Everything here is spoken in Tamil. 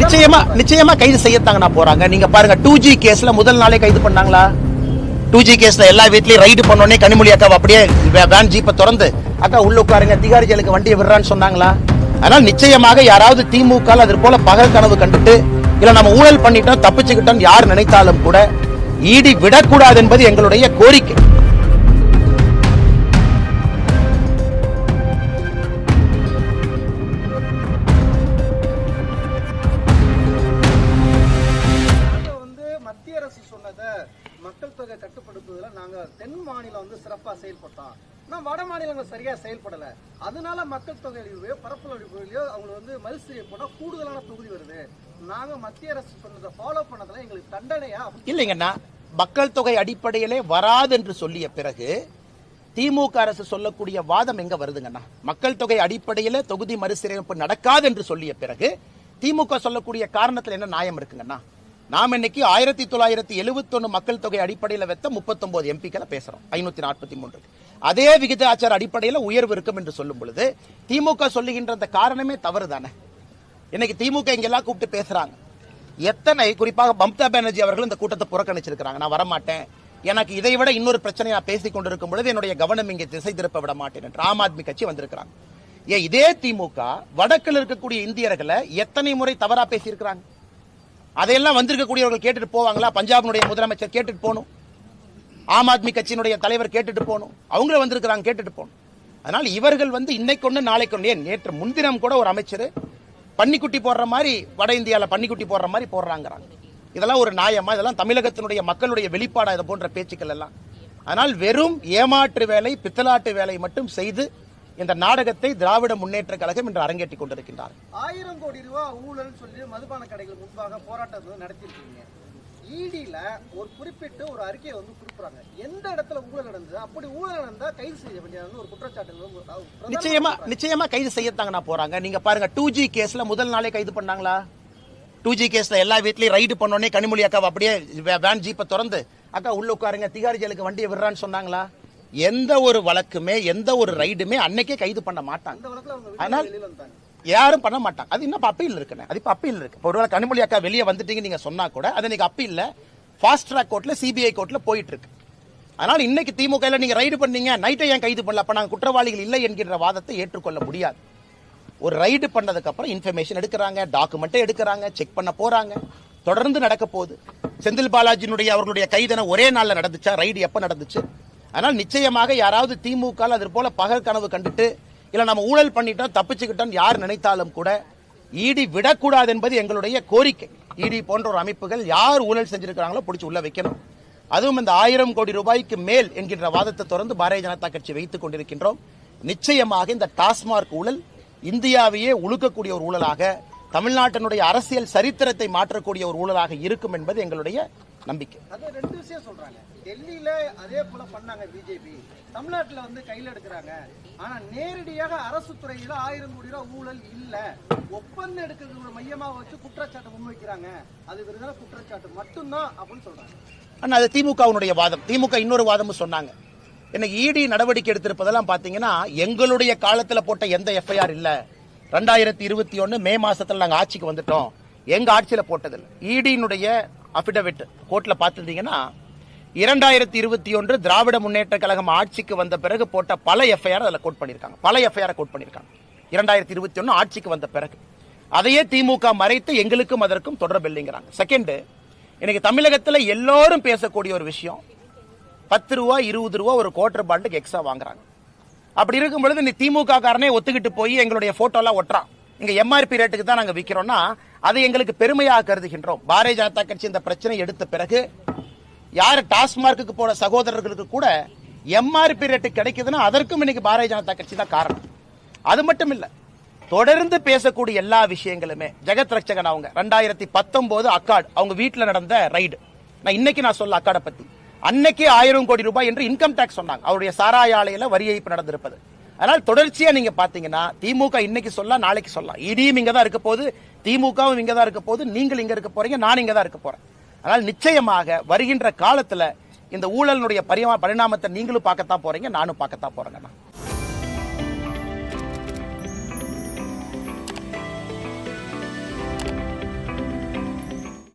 நிச்சயமா நிச்சயமா கைது செய்யத்தாங்கண்ணா போறாங்க. நீங்க பாருங்க டூ ஜி கேஸ்ல முதல் நாளே கைது பண்ணாங்களா? டூ ஜி கேஸ்ல எல்லா வீட்லயும் ரைடு பண்ணோடனே கனிமொழி அக்கா அப்படியே வேன் ஜீப்பை திறந்து அக்கா உள்ள உட்காருங்க திகாரி ஜெயிலுக்கு வண்டியை விடுறான்னு சொன்னாங்களா? அதனால நிச்சயமாக யாராவது திமுக அது போல பகல் கனவு கண்டுட்டு இல்ல நம்ம ஊழல் பண்ணிட்டோம் தப்பிச்சுக்கிட்டோம் யார் நினைத்தாலும் கூட ஈடி விடக்கூடாது என்பது எங்களுடைய கோரிக்கை. சொன்னதை மக்கள் தொகை கட்டுப்படுத்துவதில் நாங்க தென் மாநிலம் வந்து சிறப்பாக செயல்பட்டோம். நான் வட மாநிலங்கள் சரியா செயல்படலை. அதனால மக்கள் தொகை அழிவுலையோ பரப்பல் அழிவுலையோ அவங்க வந்து மறுசீர் போனால் கூடுதலான தொகுதி வருது. நாங்கள் மத்திய அரசு சொன்னதை ஃபாலோ பண்ணதில் எங்களுக்கு தண்டனையா? இல்லைங்கண்ணா. மக்கள் தொகை அடிப்படையிலே வராது என்று சொல்லிய பிறகு திமுக அரசு சொல்லக்கூடிய வாதம் எங்க வருதுங்கண்ணா? மக்கள் தொகை அடிப்படையில் தொகுதி மறுசீரமைப்பு நடக்காது என்று சொல்லிய பிறகு திமுக சொல்லக்கூடிய காரணத்தில் என்ன நியாயம் இருக்குங்கண்ணா? நாம் இன்னைக்கு ஆயிரத்தி தொள்ளாயிரத்தி எழுபத்தொன்னு மக்கள் தொகை அடிப்படையில் வைத்த முப்பத்தொன்பது எம்பிக்களை பேசுறோம். ஐநூத்தி நாற்பத்தி மூன்று அதே விகிதாச்சார அடிப்படையில் உயர்வு இருக்கும் என்று சொல்லும் பொழுது திமுக சொல்லுகின்ற அந்த காரணமே தவறு தானே இன்னைக்கு திமுக இங்கெல்லாம் கூப்பிட்டு பேசுறாங்க. எத்தனை குறிப்பாக மம்தா பானர்ஜி அவர்கள் இந்த கூட்டத்தை புறக்கணிச்சிருக்கிறாங்க. நான் வரமாட்டேன். எனக்கு இதை விட இன்னொரு பிரச்சனை நான் பேசிக் கொண்டிருக்கும் பொழுது என்னுடைய கவனம் இங்கே திசை திருப்ப விட மாட்டேன் என்று ஆம் ஆத்மி கட்சி வந்திருக்கிறாங்க. ஏன் இதே திமுக வடக்கில் இருக்கக்கூடிய இந்தியர்களை எத்தனை முறை தவறா பேசியிருக்கிறாங்க? அதையெல்லாம் வந்திருக்கக்கூடியவர்கள் கேட்டுட்டு போவாங்களா? பஞ்சாபினுடைய முதலமைச்சர் கேட்டுட்டு போகணும். ஆம் ஆத்மி கட்சியினுடைய தலைவர் கேட்டுட்டு போகணும். அவங்களும் வந்திருக்கிறாங்க கேட்டுட்டு போகணும். அதனால் இவர்கள் வந்து இன்னைக்கு ஒன்று நாளைக்கு ஒன்று ஏன் நேற்று முன்தினம் கூட ஒரு அமைச்சர் பன்னிக்குட்டி போடுற மாதிரி வட இந்தியாவில் பன்னிக்குட்டி போடுற மாதிரி போடுறாங்கிறாங்க. இதெல்லாம் ஒரு நியாயமா? இதெல்லாம் தமிழகத்தினுடைய மக்களுடைய வெளிப்பாடா? இது போன்ற பேச்சுக்கள் எல்லாம். அதனால் வெறும் ஏமாற்று வேலை பித்தலாட்டு வேலை மட்டும் செய்து இந்த நாடகத்தை திராவிட முன்னேற்ற கழகம் இன்று அரங்கேற்றிக் கொண்டிருக்கின்றார். ஆயிரம் கோடி ரூபாய் ஊழல் சொல்லி மதுபான கடைகள் முன்பாக போராட்டத்தை வந்து நடத்திருக்கீங்க இடியில ஒரு குறிப்பிட்டு ஒரு அறிக்கையை வந்து கொடுக்குறாங்க. எந்த இடத்துல ஊழல் நடந்தது? அப்படி ஊழல் நடந்தா கைது செய்ய வேண்டியது ஒரு குற்றச்சாட்டு நிச்சயமா. நிச்சயமா கைது செய்யத்தாங்கண்ணா போறாங்க. நீங்க பாருங்க டூ ஜி கேஸ்ல முதல் நாளே கைது பண்ணாங்களா? டூ ஜி கேஸ்ல எல்லா வீட்லயும் ரைடு பண்ணோடனே கனிமொழி அக்கா அப்படியே வேன் ஜீப்பை திறந்து அக்கா உள்ள உட்காருங்க திகாரி ஜெயிலுக்கு வண்டியை விடுறான்னு சொன்னாங்களா? எந்த ஒரு வழக்குமே எந்த ஒரு ரைடுமே அன்னைக்கே கைது பண்ண மாட்டாங்க. ஆனால் யாரும் பண்ண மாட்டாங்க. அது இன்னும் அப்பீல் இருக்குண்ணே. அது இப்ப அப்பீல் இருக்கு. இப்போ ஒருவேளை கனிமொழி அக்கா வெளியே வந்துட்டீங்க நீங்க சொன்னா கூட அது இன்னைக்கு அப்பீல்ல ஃபாஸ்ட் ட்ராக் கோர்ட்ல சிபிஐ கோர்ட்ல போயிட்டு இருக்கு. அதனால இன்னைக்கு திமுக நீங்க ரைடு பண்ணீங்க நைட்டை ஏன் கைது பண்ணல? அப்ப நாங்க குற்றவாளிகள் இல்லை என்கின்ற வாதத்தை ஏற்றுக்கொள்ள முடியாது. ஒரு ரைடு பண்ணதுக்கு அப்புறம் இன்ஃபர்மேஷன் எடுக்கிறாங்க டாக்குமெண்ட்டை எடுக்கிறாங்க செக் பண்ண போறாங்க. தொடர்ந்து நடக்க போகுது. செந்தில் பாலாஜியினுடைய அவர்களுடைய கைதனை ஒரே நாள்ல நடந்துச்சா? ரைடு எப்ப நடந்துச்சு? அதனால் நிச்சயமாக யாராவது திமுக அது போல பகல் கனவு கண்டுட்டு இல்லை நம்ம ஊழல் பண்ணிட்டோம் தப்பிச்சுக்கிட்டோம் யார் நினைத்தாலும் கூட ஈடி விடக்கூடாது என்பது எங்களுடைய கோரிக்கை. ஈடி போன்ற ஒரு அமைப்புகள் யார் ஊழல் செஞ்சிருக்கிறாங்களோ பிடிச்சி உள்ள வைக்கணும். அதுவும் இந்த ஆயிரம் கோடி ரூபாய்க்கு மேல் என்கின்ற வாதத்தை தொடர்ந்து பாரதிய ஜனதா கட்சி வைத்துக் கொண்டிருக்கின்றோம். நிச்சயமாக இந்த டாஸ்மார்க் ஊழல் இந்தியாவையே உழுக்கக்கூடிய ஒரு ஊழலாக தமிழ்நாட்டினுடைய அரசியல் சரித்திரத்தை மாற்றக்கூடிய ஒரு ஊழலாக இருக்கும் என்பது எங்களுடைய நம்பிக்கை. அது ரெண்டு விஷயம் சொல்றாங்க. டெல்லியில அதே போல பண்ணாங்க பிஜேபி. தமிழ்நாட்டுல வந்து கையில எடுக்கிறாங்க. ஆனா நேரடியாக அரசு துறையில ஆயிரம் கோடி ரூபாய் ஊழல் இல்ல. ஒப்பந்தம் எடுக்கிறது ஒரு மையமா வச்சு குற்றச்சாட்டு முன்வைக்கிறாங்க. அது விருதான குற்றச்சாட்டு மட்டும்தான் அப்படின்னு சொல்றாங்க. ஆனா அது திமுகவினுடைய வாதம். திமுக இன்னொரு வாதமும் சொன்னாங்க. இன்னைக்கு இடி நடவடிக்கை எடுத்திருப்பதெல்லாம் பாத்தீங்கன்னா எங்களுடைய காலத்துல போட்ட எந்த எஃப்ஐஆர் இல்ல. ரெண்டாயிரத்தி இருபத்தி ஒன்னு மே மாசத்துல நாங்க ஆட்சிக்கு வந்துட்டோம். எங்க ஆட்சியில போட்டதில்லை. இடியினுடைய அபிடவிட் கோர்ட்ல பார்த்துருந்தீங்கன்னா இரண்டாயிரத்தி இருபத்தி ஒன்று திராவிட முன்னேற்ற கழகம் ஆட்சிக்கு வந்த பிறகு போட்ட பல எஃப்ஐஆர் அதில் கோட் பண்ணியிருக்காங்க. பல எஃப்ஐஆர் கோட் பண்ணியிருக்காங்க. இரண்டாயிரத்தி இருபத்தி ஒன்று ஆட்சிக்கு வந்த பிறகு. அதையே திமுக மறைத்து எங்களுக்கும் அதற்கும் தொடர்பு இல்லைங்கிறாங்க. செகண்டு இன்னைக்கு தமிழகத்தில் எல்லோரும் பேசக்கூடிய ஒரு விஷயம் பத்து ரூபா இருபது ரூபா ஒரு குவார்டர் பாண்டுக்கு எக்ஸ்ட்ரா வாங்குறாங்க. அப்படி இருக்கும் பொழுது நீ திமுக காரனே ஒத்துக்கிட்டு போய் எங்களுடைய போட்டோலாம் ஒட்டுறான். இங்கே எம்ஆர்பி ரேட்டுக்கு தான் நாங்கள் விற்கிறோம்னா அதை எங்களுக்கு பெருமையாக கருதுகின்றோம். பாரதிய ஜனதா கட்சி இந்த பிரச்சனை எடுத்த பிறகு யார் டாஸ்மார்க்கு போன சகோதரர்களுக்கு கூட எம்ஆர்பி ரேட்டு கிடைக்குதுன்னா அதற்கும் இன்னைக்கு பாரதிய ஜனதா கட்சி தான் காரணம். அது மட்டும் இல்லை தொடர்ந்து பேசக்கூடிய எல்லா விஷயங்களுமே ஜெகத் ரட்சகன் அவங்க ரெண்டாயிரத்தி பத்தொன்பது அக்காட் அவங்க வீட்டில் நடந்த ரைடு. நான் இன்னைக்கு நான் சொல்ல அக்காடை பத்தி. அன்னைக்கே ஆயிரம் கோடி ரூபாய் என்று இன்கம் டேக்ஸ் சொன்னாங்க. அவருடைய சாராய ஆலையில வரி ஏய்ப்பு நடந்திருப்பது. அதனால் தொடர்ச்சியா நீங்க பாத்தீங்கன்னா திமுக இன்னைக்கு சொல்லலாம் நாளைக்கு சொல்லலாம் இடியும் இங்க தான் இருக்க போது திமுகவும் இங்க தான் இருக்க போது நீங்கள் இங்க இருக்க போறீங்க நான் இங்க தான் இருக்க போறேன். அதனால் நிச்சயமாக வருகின்ற காலத்துல இந்த ஊழலினுடைய பரிணாமத்தை நீங்களும் பார்க்கத்தான் போறீங்க நானும் பார்க்கத்தான் போறேங்கண்ணா